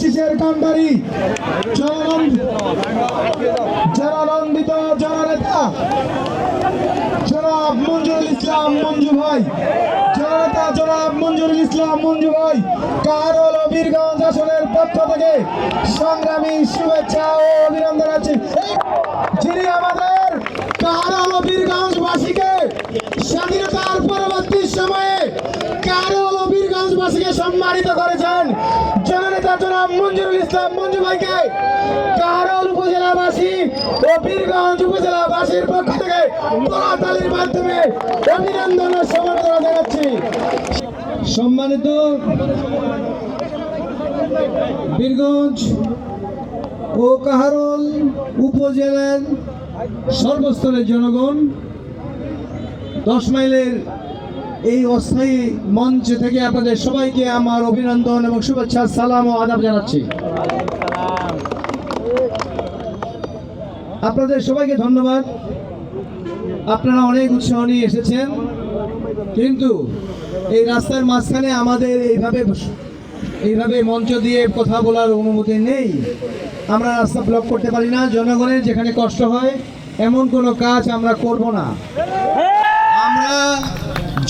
শিশের কান্ডারি জনানন্দিত জননেতা জনাব মঞ্জুরুল ইসলাম মঞ্জু ভাই। জননেতা জনাব মঞ্জুরুল ইসলাম মঞ্জু ভাই, কারল বীরগঞ্জ আসনের পক্ষ থেকে সংগ্রামী শুভেচ্ছা ও অভিনন্দন আছে যিনি আমাদের কারল বীরগঞ্জবাসীকে স্বাধীনতার পরবর্তী সময়ে কারল বীরগঞ্জবাসীকে সম্মানিত জননেতা জনাব মঞ্জুরুল ইসলাম মঞ্জু ভাইকে কারল উপজেলাবাসী ও বীরগঞ্জ উপজেলাবাসীর পক্ষ থেকে কোলাতালির মাধ্যমে অভিনন্দন ও সমর্থনা জানাচ্ছি। সম্মানিত বীরগঞ্জ ও কাহারল উপজেলার সর্বস্তরের জনগণ, দশ মাইলের এই অস্থায়ী মঞ্চ থেকে আপনাদের সবাইকে আমার অভিনন্দন এবং শুভেচ্ছা, সালাম ও আদাব জানাচ্ছি। আপনাদের সবাইকে ধন্যবাদ। আপনারা অনেক উৎসাহ নিয়ে এসেছেন, কিন্তু এই রাস্তার মাঝখানে আমাদের এইভাবে এইভাবে মঞ্চ দিয়ে কথা বলার অনুমতি নেই। আমরা রাস্তা ব্লক করতে পারি না, জনগণের যেখানে কষ্ট হয়, এমন কোনো কাজ আমরা করব না। আমরা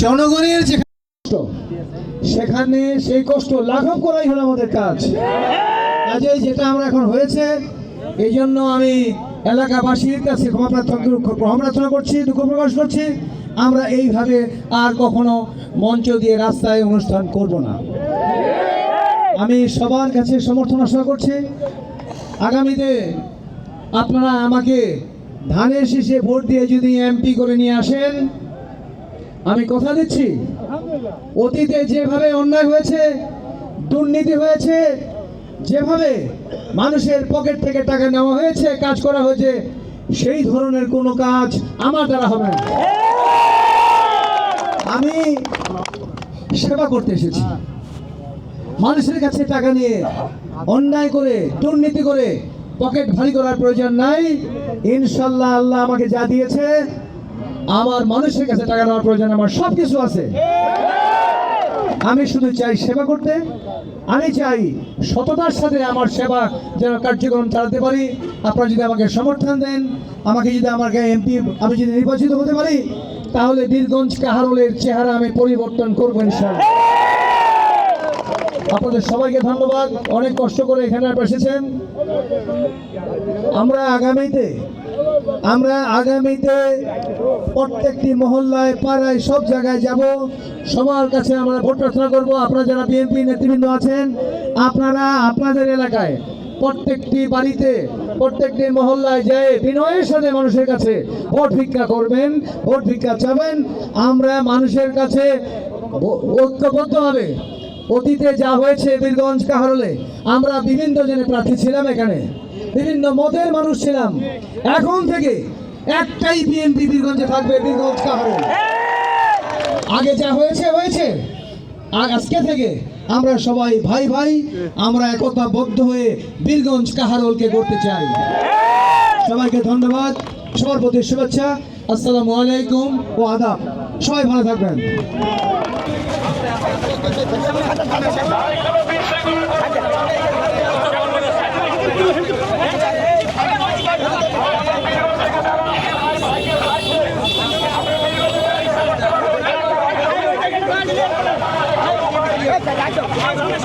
জনগণের যেখানে কষ্ট, সেখানে সেই কষ্ট লাঘব করাই হলো আমাদের কাজ। কাজেই যেটা আমরা এখন হয়েছে, এই জন্য আমি এলাকাবাসীর কাছে ক্ষমা প্রার্থনা ক্ষমা প্রার্থনা করছি, দুঃখ প্রকাশ করছি। আমরা এইভাবে আর কখনো মঞ্চ দিয়ে রাস্তায় অনুষ্ঠান করব না। আমি সবার কাছে সমর্থন আশা করছি। আগামীতে আপনারা আমাকে ধানের শীষে ভোট দিয়ে যদি এমপি করে নিয়ে আসেন আমি কথা দিচ্ছি। অতীতে যেভাবে অন্যায় হয়েছে, দুর্নীতি হয়েছে, যেভাবে মানুষের পকেট থেকে টাকা নেওয়া হয়েছে, কাজ করা হয়েছে, সেই ধরনের কোনো কাজ আমার দ্বারা হবে না। আমি সেবা করতে এসেছি। মানুষের কাছে টাকা নিয়ে অন্যায় করে, দুর্নীতি করে পকেট ভারী করার প্রয়োজন নাই। ইনশাল্লাহ আল্লাহ আমাকে যা দিয়েছে আমার মানুষের কাছে টাকা নেওয়ার প্রয়োজন, আমার সব কিছু আছে। আমি শুধু চাই সেবা করতে, আমি চাই সততার সাথে আমার সেবা যেন কার্যক্রম চালাতে পারি। আপনারা যদি আমাকে সমর্থন দেন, আমাকে যদি আমাকে এমপি, আমি যদি নির্বাচিত হতে পারি, তাহলে বীরগঞ্জ কাহারলের চেহারা আমি পরিবর্তন করব ইনশাল্লাহ আপনাদের সবাইকে ধন্যবাদ, অনেক কষ্ট করে এখানে এসেছেন। আমরা আগামীতে আমরা আগামীতে প্রত্যেকটি মহল্লায়, পাড়ায়, সব জায়গায় যাব। সবার কাছে আমরা ভোট প্রার্থনা করব। আপনারা যারা বিএনপি নেতৃবৃন্দ আছেন, আপনারা আপনাদের এলাকায় প্রত্যেকটি বাড়িতে, প্রত্যেকটি মহল্লায় যেয়ে বিনয়ের সাথে মানুষের কাছে ভোট ভিক্ষা করবেন, ভোট ভিক্ষা চাবেন। আমরা মানুষের কাছে ঐ- ঐক্যবদ্ধভাবে অতীতে যা হয়েছে বীরগঞ্জ কাহারলে, আমরা বিভিন্ন জনে প্রার্থী ছিলাম এখানে। বিভিন্ন মতের মানুষ ছিলাম। এখন থেকে একটাই বিএনপি বীরগঞ্জে থাকবে বীরগঞ্জ কাহারে। আগে যা হয়েছে হয়েছে। আজকে থেকে আমরা সবাই ভাই ভাই, আমরা একতাবদ্ধ হয়ে বীরগঞ্জ কাহারোলকে করতে চাই। সবাইকে ধন্যবাদ, সবার প্রতি শুভেচ্ছা, আসসালামু আলাইকুম ও আদাব। সবাই ভালো থাকবেন। আচ্ছা।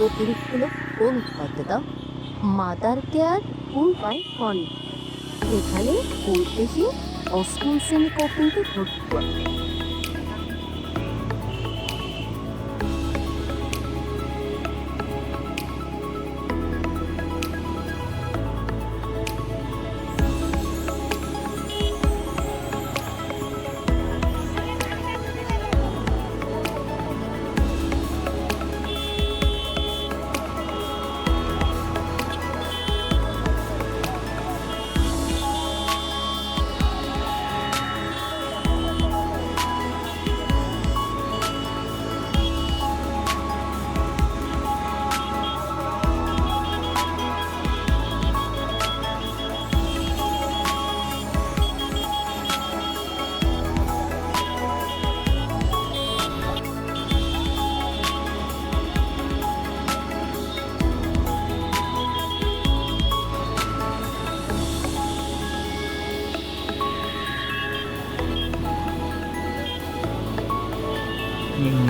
অতিরিক্ত লোক কোন করতে দাও? মাদার কেয়ার, কুল বাই ফন এখানে বলতেছি অষ্টম শ্রেণি পর্যন্ত ভর্তি করবে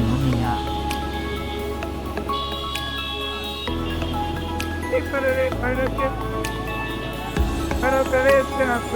海がこれでこれでこれでってなった。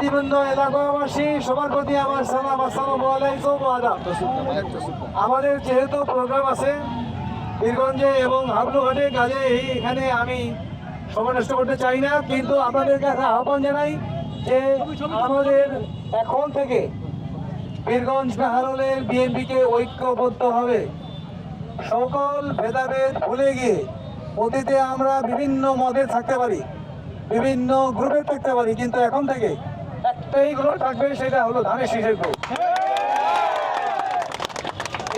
নেতৃবৃন্দ এলাকাবাসী, সবার প্রতি আমার সালাম, আসসালামু আলাইকুম আদাব আমাদের যেহেতু প্রোগ্রাম আছে বীরগঞ্জে এবং হাবলুঘাটে, কাজে এখানে আমি সময় নষ্ট করতে চাই না, কিন্তু আপনাদের কাছে আহ্বান জানাই যে আমাদের এখন থেকে বীরগঞ্জ কাহারলের বিএনপিকে ঐক্যবদ্ধ হবে। সকল ভেদাভেদ ভুলে গিয়ে অতীতে আমরা বিভিন্ন মদে থাকতে পারি, বিভিন্ন গ্রুপে থাকতে পারি, কিন্তু এখন থেকে গ্রুপ থাকবে, সেটা হলো ধানের শীষের গ্রুপ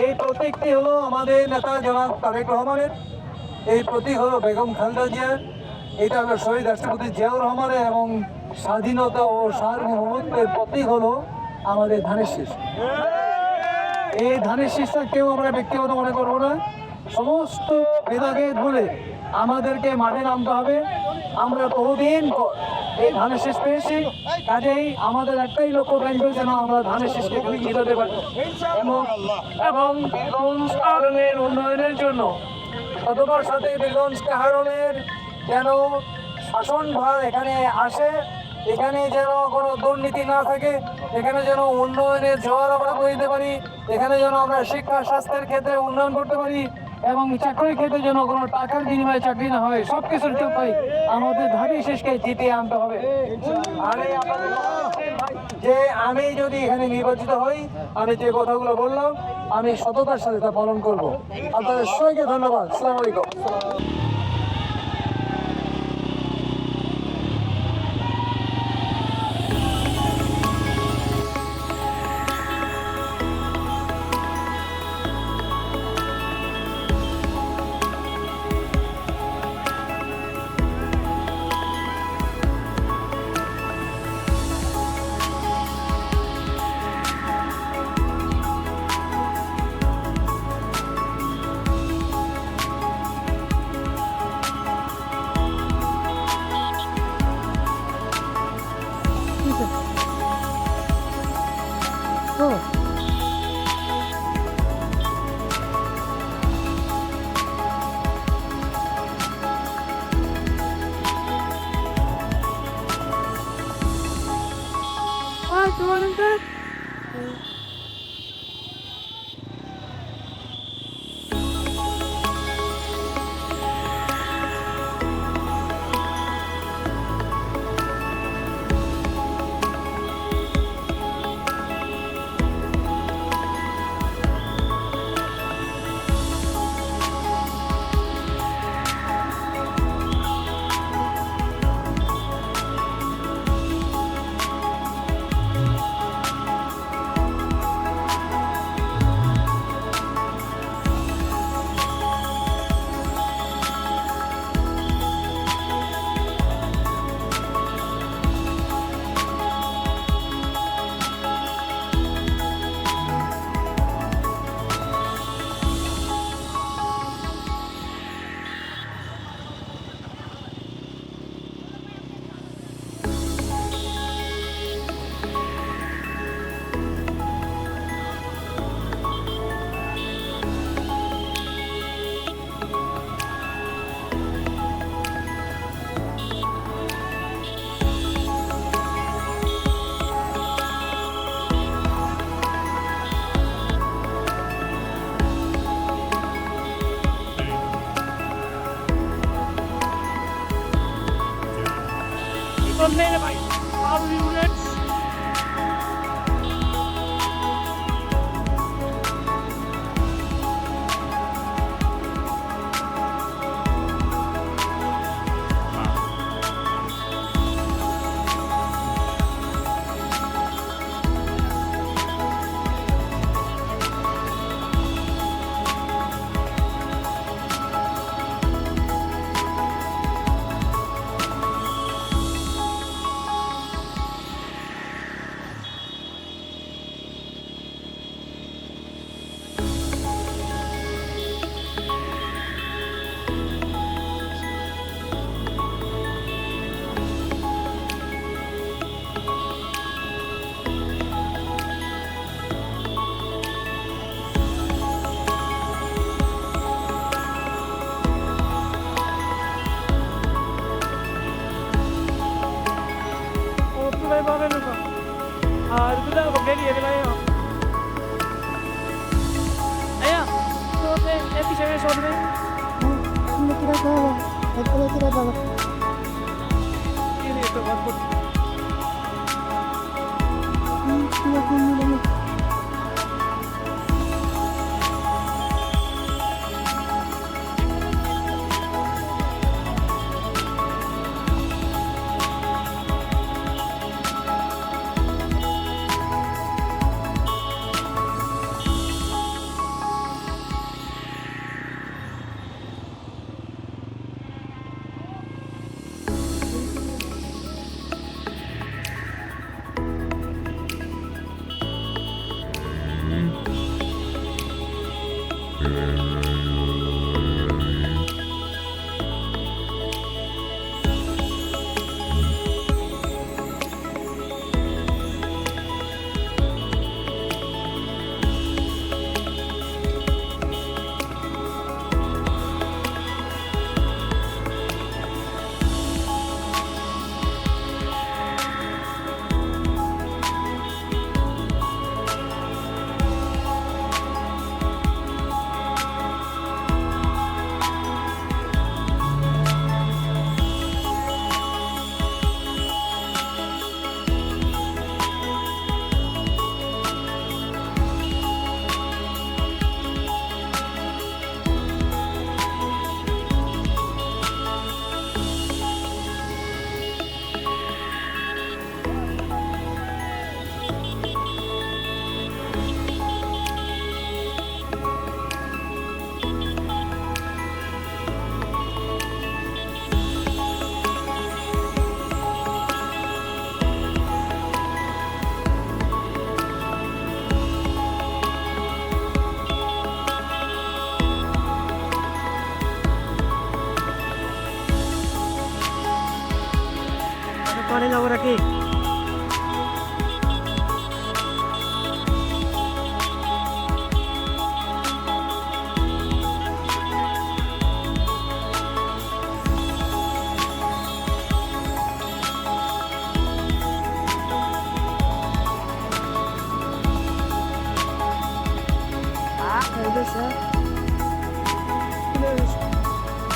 এই প্রতীকটি হলো আমাদের নেতা জনাব তারেক রহমানের। এই প্রতীক হলো বেগম খালেদা জিয়ার। এটা হলো শহীদ রাষ্ট্রপতি জিয়াউর রহমানের এবং স্বাধীনতা ও সার্বভৌমত্বের প্রতীক হলো আমাদের ধানের শীষ। এই ধানের শীষটা কেউ আমরা ব্যক্তিগত মনে করব না। সমস্ত ভেদাভেদ ভুলে আমাদেরকে মাঠে নামতে হবে। আমরা বহুদিন এই ধানের শীষ পেয়েছি। কাজেই আমাদের একটাই লক্ষ্য থাকবে যেন আমরা ধানের শীষকে জিতাতে পারি। এবং- কারণের উন্নয়নের জন্য সততার সাথে বীরগঞ্জ কারণের যেন শাসনভার এখানে আসে, এখানে যেন কোনো দুর্নীতি না থাকে, এখানে যেন উন্নয়নের জোয়ার আমরা বইতে পারি, এখানে যেন আমরা শিক্ষা, স্বাস্থ্যের ক্ষেত্রে উন্নয়ন করতে পারি এবং চাকরির ক্ষেত্রে যেন কোনো টাকার বিনিময়ে চাকরি না হয় সব কিছুর আমাদের ধাবি শেষকে জিতিয়ে আনতে হবে। যে আমি যদি এখানে নির্বাচিত হই, আমি যে কথাগুলো বললাম, আমি সততার সাথে তা পালন করব। আপনাদের সবাইকে ধন্যবাদ। আসসালামু Oh, man, am I... Oh,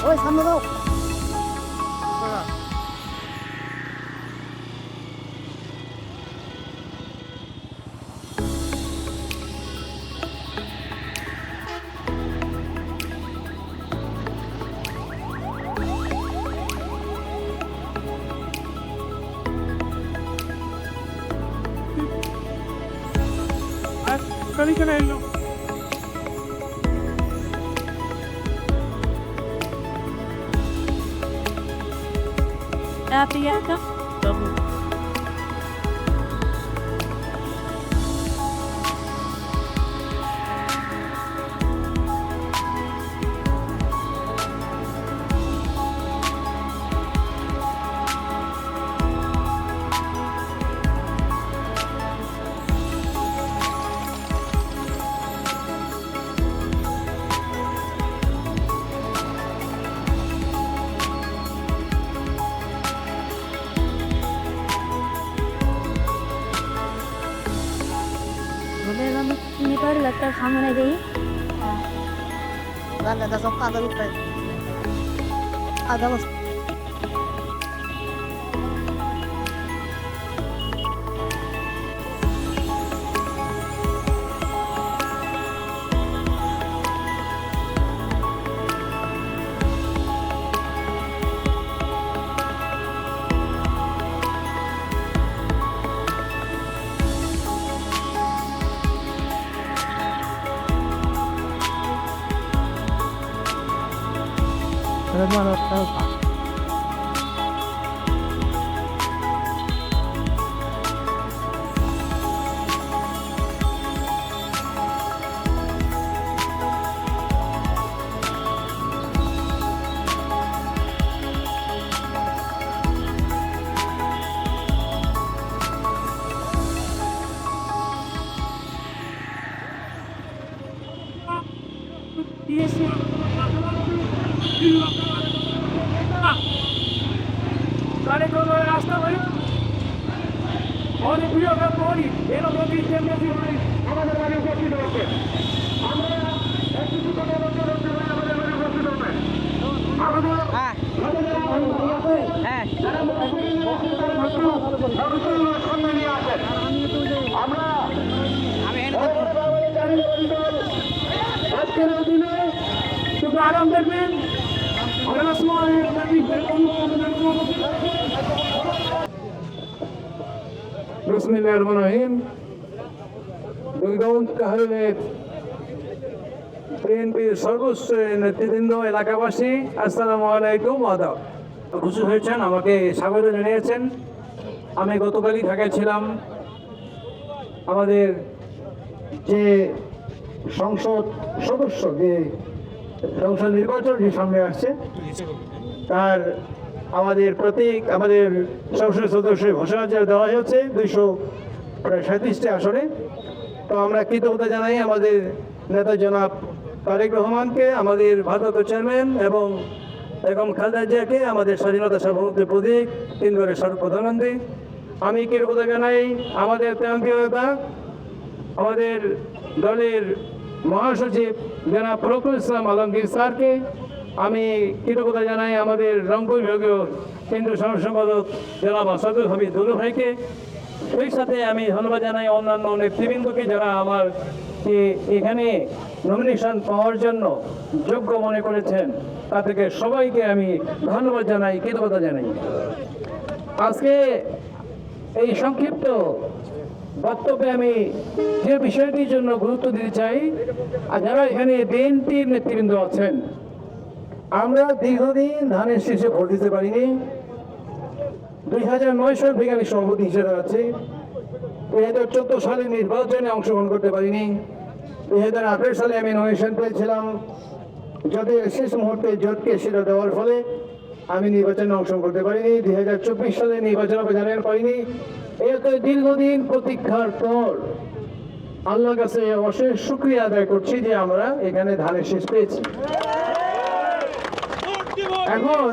おい、サム Essa fada no pé. Ah, dá uma... hermano Alfa. আজকের দিনে শুধু আরাম দেখবেন অনেক সময় বিসমিল্লাহ রহমান রহিম দুর্গাবন্ত কাহারের বিএনপির সর্বোচ্চ নেতৃবৃন্দ এলাকাবাসী আসসালামু আলাইকুম আদাব। খুশি হয়েছেন আমাকে স্বাগত জানিয়েছেন। আমি গতকালই ঢাকায় ছিলাম। আমাদের যে সংসদ সদস্য, যে সংসদ নির্বাচন যে সামনে আসছে, তার আমাদের প্রতীক, আমাদের সংসদ সদস্যের ঘোষণা যে দেওয়া হয়েছে দুইশো প্রায় সাঁত্রিশটি আসনে। তো আমরা কৃতজ্ঞতা জানাই আমাদের নেতা জনাব তারেক রহমানকে, আমাদের ভারপ্রাপ্ত চেয়ারম্যান এবং বেগম খালেদা জিয়াকে আমাদের স্বাধীনতা সার্বভৌমত্বের প্রতীক তিনবারের সর্ব প্রধানমন্ত্রী আমি কৃতজ্ঞতা জানাই আমাদের প্রান্তীয় নেতা, আমাদের দলের মহাসচিব জনাব ফরকুল ইসলাম আলমগীর স্যারকে, আমি কৃতজ্ঞতা জানাই আমাদের রংপুর বিভাগীয় কেন্দ্রীয় সহ সম্পাদক জনাব আসাদুল হামিদ দুলু ভাইকে। সেই সাথে আমি ধন্যবাদ জানাই অন্যান্য নেতৃবৃন্দকে যারা আমার এ- এখানে নমিনেশন পাওয়ার জন্য যোগ্য মনে করেছেন। তাদেরকে সবাইকে আমি ধন্যবাদ জানাই, কৃতজ্ঞতা জানাই। আজকে এই সংক্ষিপ্ত বক্তব্যে আমি যে বিষয়টির জন্য গুরুত্ব দিতে চাই, আর যারা এখানে বিএনপির নেতৃবৃন্দ আছেন, আমরা দীর্ঘদিন ধানের শীর্ষে ভোট দিতে পারিনি। দুই হাজার নয় সাল থেকে আমি সভাপতি হিসেবে আছি। দুই হাজার চোদ্দ সালে নির্বাচনে অংশগ্রহণ করতে পারিনি। দুই হাজার আঠেরো সালে আমি নমিনেশন পেয়েছিলাম। যদিও শেষ মুহূর্তে জোটকে সেটা দেওয়ার ফলে আমি নির্বাচনে অংশগ্রহণ করতে পারিনি। দুই হাজার চব্বিশ সালে নির্বাচন অভিযানের পারিনি এতে দীর্ঘদিন প্রতীক্ষার পর আল্লাহর কাছে অশেষ শুক্রিয়া আদায় করছি যে আমরা এখানে ধানের শেষ পেয়েছি। এখন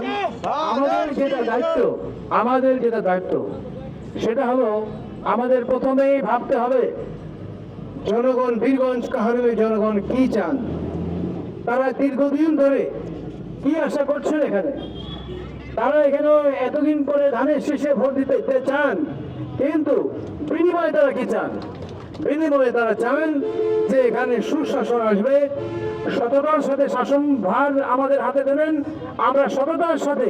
আমাদের যেটা দায়িত্ব, আমাদের যেটা দায়িত্ব, সেটা হলো আমাদের প্রথমেই ভাবতে হবে জনগণ, বীরগঞ্জ কাহারবে জনগণ কি চান? তারা দীর্ঘদিন ধরে কি আশা করছেন এখানে? তারা এখানে এতদিন পরে ধানের শেষে ভোট দিতে চান, কিন্তু বিনিময়ে তারা কি চান? বিনিময়ে তারা চান যে এখানে সুশাসন আসবে। সততার সাথে শাসন ভার আমাদের হাতে দেবেন। আমরা সততার সাথে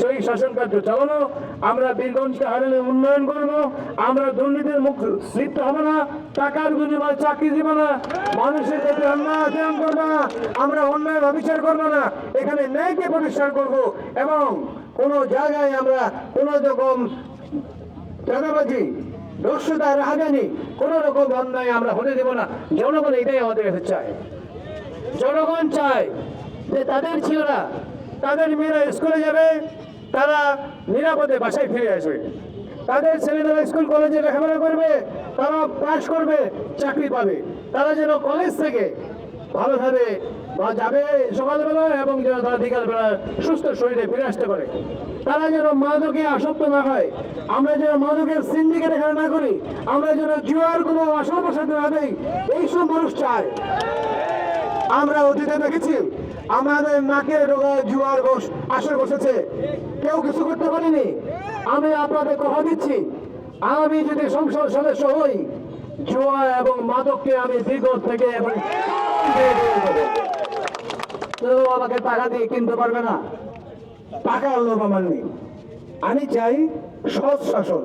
সেই শাসন কার্য চালানো, আমরা বীরগঞ্জকে হারালে উন্নয়ন করব, আমরা দুর্নীতির মুখ লিপ্ত হব না, টাকার বিনিময়ে চাকরি দিব না মানুষের কাছে অন্যায় আচরণ করব না, আমরা অন্যায় অবিচার করব না। এখানে ন্যায়কে প্রতিষ্ঠা করব এবং কোনো জায়গায় আমরা কোনো রকম চাঁদাবাজি দস্যুতা রাহাজানি, কোন রকম অন্যায় আমরা হতে দেব না। জনগণ এটাই আমাদের কাছে চায়। জনগণ চায় যে তাদের ছেলেরা তাদের মেয়েরা স্কুলে যাবে, তারা নিরাপদে বাসায় ফিরে আসবে। তাদের ছেলেমেয়েরা স্কুল, কলেজে লেখাপড়া করবে, তারা পাস করবে, চাকরি পাবে। তারা যেন কলেজ থেকে ভালোভাবে বা যাবে সকালবেলা এবং যেন তারা বিকালবেলা সুস্থ শরীরে ফিরে আসতে পারে। তারা যেন মাদকে আসক্ত না হয়। আমরা যেন মাদকের সিন্ডিকেট এখানে না করি, আমরা যেন জুয়ার কোনো আসল বসাতে না দেই এইসব মানুষ চায়। আমরা অতীতে দেখেছি, আমাদের নাকের রোগায় জুয়ার বস আসর বসেছে। কেউ কিছু করতে পারেনি। আমি আপনাদের কথা দিচ্ছি, আমি যদি সংসদ সদস্য হই, জুয়া এবং মাদককে আমি বিগত থেকে এবং আমাকে টাকা দিয়ে কিনতে পারবে না। টাকার লোভ আমার নেই। আমি চাই সৎ শাসন।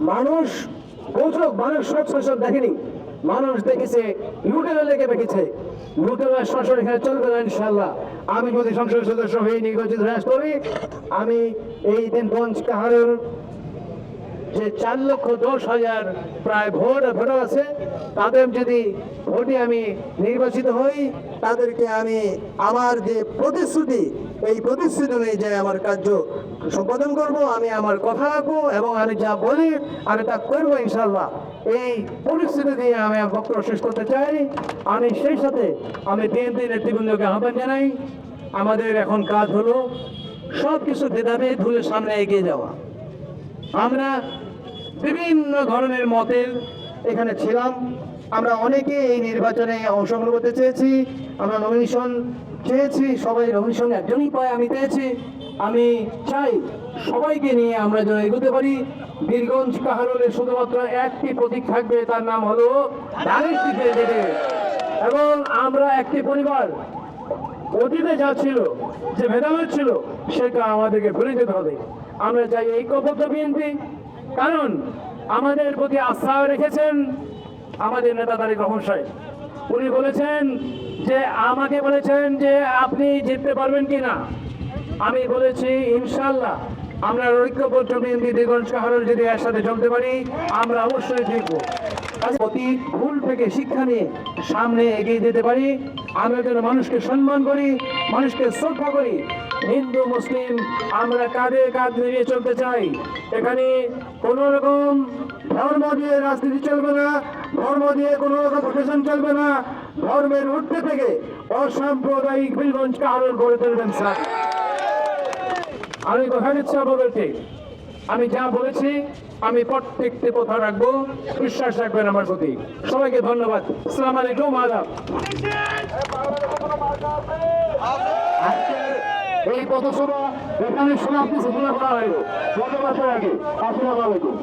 মানুষ বৌদ্ধ মানুষ সৎ শাসন দেখেনি। মানুষ দেখেছে, লুটেরা লেগে দেখেছে লুটেরা শাসন এখানে চলবে না ইনশাল্লাহ আমি যদি সংসদ সদস্য হয়ে নির্বাচিত করি আমি এই দিন দিনগঞ্জ কাহারের যে চার লক্ষ দশ হাজার প্রায় ভোট ভোটার আছে, তাদের যদি ভোটে আমি নির্বাচিত হই, তাদেরকে আমি আমার যে প্রতিশ্রুতি, এই প্রতিশ্রুতি অনুযায়ী আমার কার্য সম্পাদন করব, আমি আমার কথা রাখব এবং আমি যা বলি, আমি তা করব ইনশাল্লাহ এই পরিস্থিতি দিয়ে আমি বক্তব্য শেষ করতে চাই। আমি সেই সাথে আমি দিন দিন নেতৃবৃন্দকে আহ্বান জানাই, আমাদের এখন কাজ হলো সব কিছু ভেদাভেদ ভুলে সামনে এগিয়ে যাওয়া। আমরা বিভিন্ন ধরনের মতের এখানে ছিলাম। আমরা অনেকে এই নির্বাচনে অংশগ্রহণ করতে চেয়েছি। আমরা নমিনেশন চেয়েছি, সবাই নমিনেশন একজনই পায়, আমি পেয়েছি। আমি চাই সবাইকে নিয়ে আমরা যেন এগোতে পারি। বীরগঞ্জ কাহারোলের শুধুমাত্র একটি প্রতীক থাকবে, তার নাম হলো এবং আমরা একটি পরিবার, অতীতে যা ছিল, যে ভেদাভেদ ছিল, সেটা আমাদেরকে ভুলে যেতে হবে। আমরা চাই এই ঐক্যবদ্ধ বিএনপি কারণ আমাদের প্রতি আস্থা রেখেছেন আমাদের নেতা তারিক রহমান সাহেব। উনি বলেছেন যে, আমাকে বলেছেন যে, আপনি জিততে পারবেন কি না আমি বলেছি ইনশাল্লাহ আমরা ঐক্যবদ্ধ বিএনপি দিগঞ্জ কাহারোল যদি একসাথে চলতে পারি, আমরা অবশ্যই জিতবো। অতীত ভুল থেকে শিক্ষা নিয়ে সামনে এগিয়ে যেতে পারি। আমরা যেন মানুষকে সম্মান করি, মানুষকে শ্রদ্ধা করি হিন্দু মুসলিম আমরা কাঁধে কাঁধ মিলিয়ে চলতে চাই। এখানে কোন রকম ধর্ম দিয়ে রাজনীতি চলবে না ধর্ম দিয়ে কোনো রকম প্রশাসন চলবে না। ধর্মের উঠতে থেকে অসাম্প্রদায়িক বীরগঞ্জ কারণ গড়ে তুলবেন স্যার। আমি কথা দিচ্ছি আপনাদেরকে। আমি যা বলেছি আমি প্রত্যেকটি কথা রাখব। বিশ্বাস রাখবেন আমার প্রতি। সবাইকে ধন্যবাদ। আসসালামু আলাইকুম আদাব। এই পথসভা এখানে সমাপ্তি ঘোষণা করা হলো ধন্যবাদ আগে আসসালামু আলাইকুম।